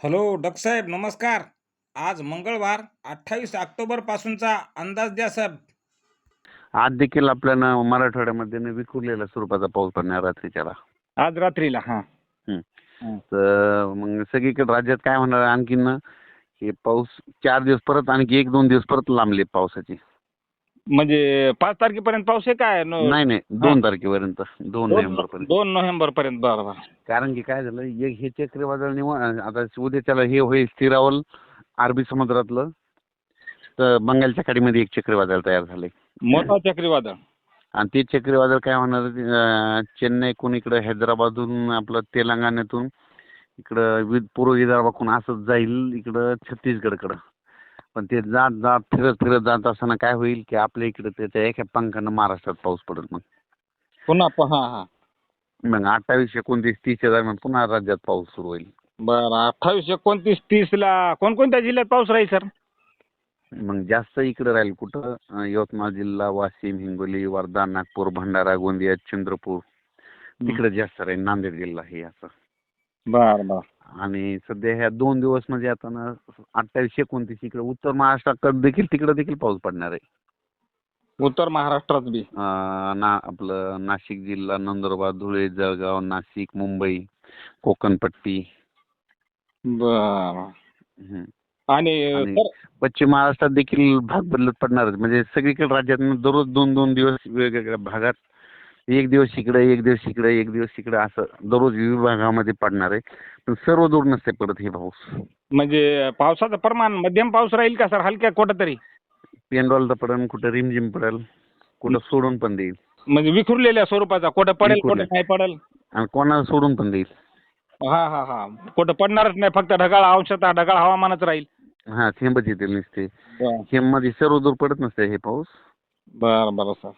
Hello डॉक्टरसाहेब नमस्कार. आज मंगळवार अठ्ठावीस ऑक्टोबर पासूनचा अंदाज द्या सर आज देखील आपल्याला मराठवाड्यामध्ये न विखुरलेल्या स्वरूपाचा पाऊस पडणार रात्रीच्याला. आज रात्रीला हा. तर मग सगळीकडे राज्यात काय होणार आणखीन हे पाऊस चार दिवस परत आणखी एक दोन दिवस परत लांबले पावसाची. म्हणजे पाच तारखेपर्यंत पाऊस आहे काय? न- नाही नाही. दोन तारखेपर्यंत. दोन नोव्हेंबर पर्यंत दोन नोव्हेंबर पर्यंत बरोबर कारण की काय झालं एक हे चक्रीवादळ निवा आता उद्याच्याला हे होईल स्थिरावल अरबी समुद्रातलं. तर बंगालच्या खाडीमध्ये एक चक्रीवादळ तयार झालंय. मोठा चक्रीवादळ. आणि ते चक्रीवादळ काय होणार अं, चेन्नईकडून इकडं हैदराबादहून आपलं तेलंगणातून इकडं वि पूर्व विदर्भाकडून असंच जाईल इकडं छत्तीसगडकडं. पण ते जात जात फिरत फिरत जात असताना काय होईल की आपल्या इकडं त्याच्या एका पंखानं महाराष्ट्रात पाऊस पडेल मग. पुन्हा प- हा हा. मग अठ्ठावीस एकोणतीस तीसच्या दरम्यान पुन्हा राज्यात पाऊस सुरू होईल. बरं अठ्ठावीस एकोणतीस तीस ला कोणकोणत्या जिल्ह्यात पाऊस राहील सर? मग जास्त इकडे राहील कुठं? अं, यवतमाळ जिल्हा वाशिम हिंगोली वर्धा नागपूर भंडारा गोंदिया चंद्रपूर. तिकडे जास्त राहील नांदेड जिल्हा हे असं. बर बर. आणि सध्या ह्या दोन दिवस म्हणजे आता ना अठ्ठावीस एकोणतीस इकडे उत्तर महाराष्ट्रात देखील तिकडे देखील पाऊस पडणार आहे. उत्तर महाराष्ट्रात बी. अं, ना आपलं नाशिक जिल्हा नंदुरबार धुळे जळगाव नाशिक मुंबई कोकणपट्टी. बर. आणि आणि सर पश्चिम महाराष्ट्रात देखील भाग बदलत पडणार. म्हणजे सगळीकडे राज्यात दररोज दोन दोन दिवस वेगवेगळ्या भागात एक दिवस इकडे एक दिवस इकडे एक दिवस इकडे असं दररोज विभागामध्ये पडणार आहे. पण सर्व दूर नसते पडत हे पाऊस. म्हणजे पावसाचं प्रमाण मध्यम पाऊस राहील का सर? हलक्या कुठं तरी पेंडॉलचं पडेल कुठं रिमझिम पडेल कुठं सोडून पण देईल. म्हणजे विखुरलेल्या स्वरूपाचा कुठं पडेल कुठं. नाही पडेल? आणि कोणाला सोडून पण देईल. हा हा हा. कुठं पडणारच नाही फक्त ढगाळ अंशतः ढगाळ हवामानच राहील. हा थेंबच येतील नुसते. थेंबमध्ये सर्व दूर पडत नसते हे पाऊस. बरं बरं सर.